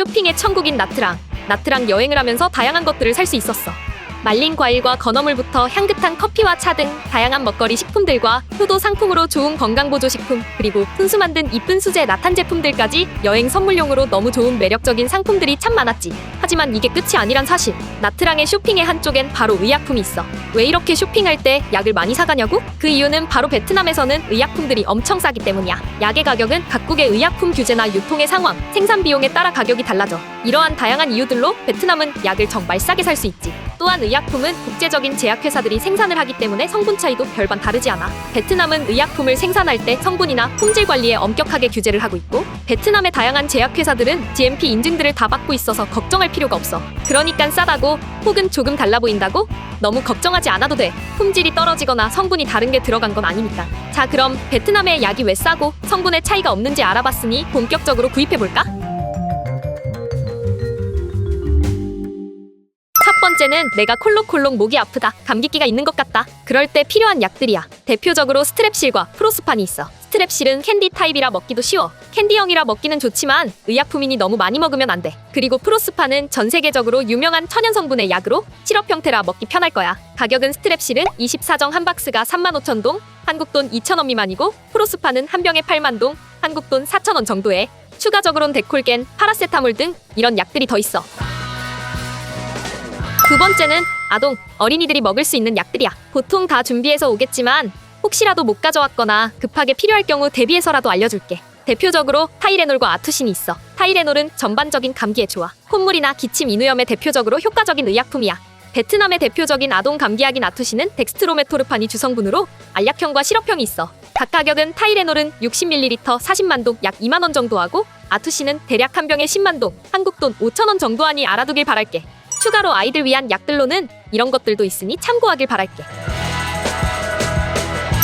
쇼핑의 천국인 나트랑. 나트랑 여행을 하면서 다양한 것들을 살 수 있었어. 말린 과일과 건어물부터 향긋한 커피와 차 등 다양한 먹거리 식품들과 효도 상품으로 좋은 건강보조 식품 그리고 순수 만든 이쁜 수제 나탄 제품들까지 여행 선물용으로 너무 좋은 매력적인 상품들이 참 많았지. 하지만 이게 끝이 아니란 사실. 나트랑의 쇼핑의 한쪽엔 바로 의약품이 있어. 왜 이렇게 쇼핑할 때 약을 많이 사가냐고? 그 이유는 바로 베트남에서는 의약품들이 엄청 싸기 때문이야. 약의 가격은 각국의 의약품 규제나 유통의 상황, 생산 비용에 따라 가격이 달라져. 이러한 다양한 이유들로 베트남은 약을 정말 싸게 살 수 있지. 또한 의약품은 국제적인 제약회사들이 생산을 하기 때문에 성분 차이도 별반 다르지 않아. 베트남은 의약품을 생산할 때 성분이나 품질 관리에 엄격하게 규제를 하고 있고, 베트남의 다양한 제약회사들은 GMP 인증들을 다 받고 있어서 걱정할 필요가 없어. 그러니까 싸다고 혹은 조금 달라 보인다고 너무 걱정하지 않아도 돼. 품질이 떨어지거나 성분이 다른 게 들어간 건 아니니까. 자, 그럼 베트남의 약이 왜 싸고 성분의 차이가 없는지 알아봤으니 본격적으로 구입해 볼까? 번째는 내가 콜록콜록 목이 아프다, 감기기가 있는 것 같다. 그럴 때 필요한 약들이야. 대표적으로 스트랩실과 프로스판이 있어. 스트랩실은 캔디 타입이라 먹기도 쉬워. 캔디형이라 먹기는 좋지만 의약품이니 너무 많이 먹으면 안 돼. 그리고 프로스판은 전 세계적으로 유명한 천연 성분의 약으로 시럽 형태라 먹기 편할 거야. 가격은 스트랩실은 24정 한 박스가 35,000동, 한국 돈 2,000원 미만이고 프로스판은 한 병에 8만 동, 한국 돈 4,000원 정도에 추가적으로는 데콜겐, 파라세타몰 등 이런 약들이 더 있어. 두 번째는 아동, 어린이들이 먹을 수 있는 약들이야. 보통 다 준비해서 오겠지만 혹시라도 못 가져왔거나 급하게 필요할 경우 대비해서라도 알려줄게. 대표적으로 타이레놀과 아투신이 있어. 타이레놀은 전반적인 감기에 좋아. 콧물이나 기침, 인후염에 대표적으로 효과적인 의약품이야. 베트남의 대표적인 아동 감기약인 아투신은 덱스트로메토르판이 주성분으로 알약형과 시럽형이 있어. 각 가격은 타이레놀은 60ml 40만 동 약 2만 원 정도 하고 아투신은 대략 한 병에 10만 동 한국 돈 5천 원 정도 하니 알아두길 바랄게. 추가로 아이들 위한 약들로는 이런 것들도 있으니 참고하길 바랄게.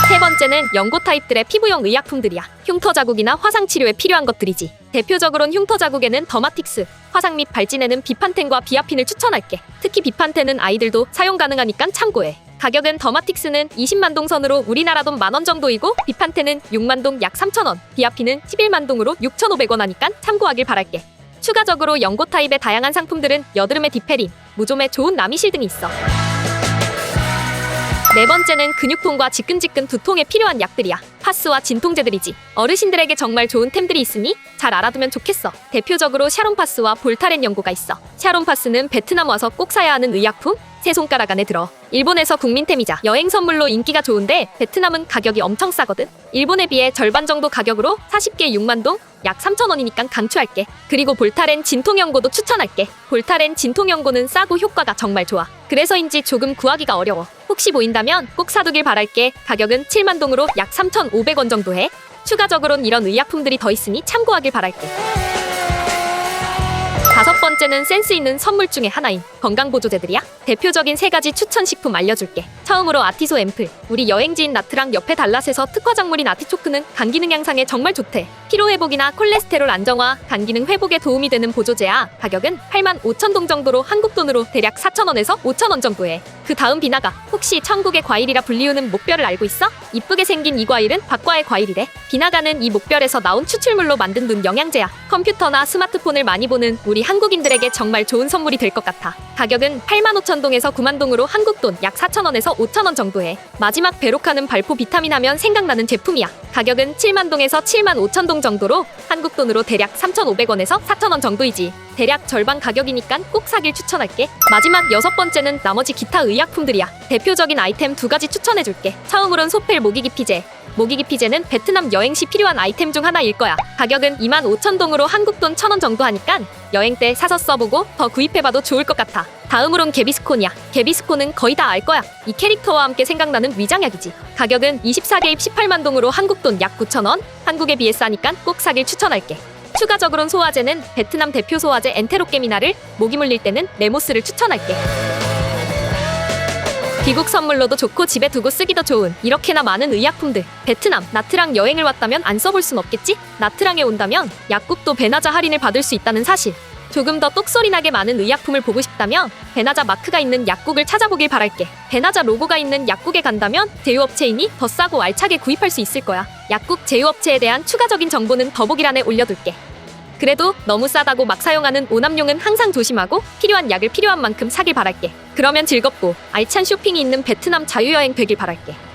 세 번째는 연고 타입들의 피부용 의약품들이야. 흉터 자국이나 화상 치료에 필요한 것들이지. 대표적으로는 흉터 자국에는 더마틱스, 화상 및 발진에는 비판텐과 비아핀을 추천할게. 특히 비판텐은 아이들도 사용 가능하니까 참고해. 가격은 더마틱스는 20만 동 선으로 우리나라 돈 만 원 정도이고 비판텐은 6만 동 약 3천 원, 비아핀은 11만 동으로 6,500원 하니까 참고하길 바랄게. 추가적으로 연고 타입의 다양한 상품들은 여드름의 디페린, 무좀에 좋은 라미실 등이 있어. 네 번째는 근육통과 지끈지끈 두통에 필요한 약들이야. 파스와 진통제들이지. 어르신들에게 정말 좋은 템들이 있으니 잘 알아두면 좋겠어. 대표적으로 샤론파스와 볼타렌 연고가 있어. 샤론파스는 베트남 와서 꼭 사야 하는 의약품? 세 손가락 안에 들어. 일본에서 국민템이자 여행 선물로 인기가 좋은데 베트남은 가격이 엄청 싸거든. 일본에 비해 절반 정도 가격으로 40개 6만 동? 약 3,000원이니까 강추할게. 그리고 볼타렌 진통 연고도 추천할게. 볼타렌 진통 연고는 싸고 효과가 정말 좋아. 그래서인지 조금 구하기가 어려워. 혹시 보인다면 꼭 사두길 바랄게. 가격은 7만 동으로 약 3,500원 정도 해. 추가적으론 이런 의약품들이 더 있으니 참고하길 바랄게. 다섯 번째는 센스 있는 선물 중에 하나인 건강보조제들이야. 대표적인 세 가지 추천 식품 알려줄게. 처음으로 아티소 앰플. 우리 여행지인 나트랑 옆에 달랏에서 특화 작물인 아티초크는 간 기능 향상에 정말 좋대. 피로 회복이나 콜레스테롤 안정화, 간 기능 회복에 도움이 되는 보조제야. 가격은 8만 5천 동 정도로 한국 돈으로 대략 4천 원에서 5천 원 정도에. 그 다음 비나가. 혹시 천국의 과일이라 불리우는 목별을 알고 있어? 이쁘게 생긴 이 과일은 박과의 과일이래. 비나가는 이 목별에서 나온 추출물로 만든 눈 영양제야. 컴퓨터나 스마트폰을 많이 보는 우리 한국인들에게 정말 좋은 선물이 될 것 같아. 가격은 8만 5천 동에서 9만 동으로 한국 돈 약 4천 원에서 5천 원 정도에. 마지막 배록하는 발포 비타민 하면 생각나는 제품이야. 가격은 7만 동에서 7만 5천 동 정도로 한국 돈으로 대략 3,500원에서 4천 원 정도이지. 대략 절반 가격이니까 꼭 사길 추천할게. 마지막 여섯 번째는 나머지 기타 의약품들이야. 대표적인 아이템 두 가지 추천해줄게. 처음으론 소펠 모기 기피제. 모기 기피제는 베트남 여행 시 필요한 아이템 중 하나일 거야. 가격은 2만 5천 동으로 한국 돈 1,000원 정도 하니까 여행 때 사서 써보고 더 구입해봐도 좋을 것 같아. 다음으론 개비스콘이야. 개비스콘은 거의 다 알 거야. 이 캐릭터와 함께 생각나는 위장약이지. 가격은 24개입 18만 동으로 한국 돈 약 9,000원. 한국에 비해 싸니까 꼭 사길 추천할게. 추가적으론 소화제는 베트남 대표 소화제 엔테로케미나를 모기 물릴 때는 레모스를 추천할게. 귀국 선물로도 좋고 집에 두고 쓰기도 좋은 이렇게나 많은 의약품들. 베트남 나트랑 여행을 왔다면 안 써볼 순 없겠지? 나트랑에 온다면 약국도 베나자 할인을 받을 수 있다는 사실. 조금 더 똑소리 나게 많은 의약품을 보고 싶다면 베나자 마크가 있는 약국을 찾아보길 바랄게. 베나자 로고가 있는 약국에 간다면 제휴업체이니 더 싸고 알차게 구입할 수 있을 거야. 약국 제휴업체에 대한 추가적인 정보는 더보기란에 올려둘게 그래도 너무 싸다고 막 사용하는 오남용은 항상 조심하고 필요한 약을 필요한 만큼 사길 바랄게. 그러면 즐겁고 알찬 쇼핑이 있는 베트남 자유여행 되길 바랄게.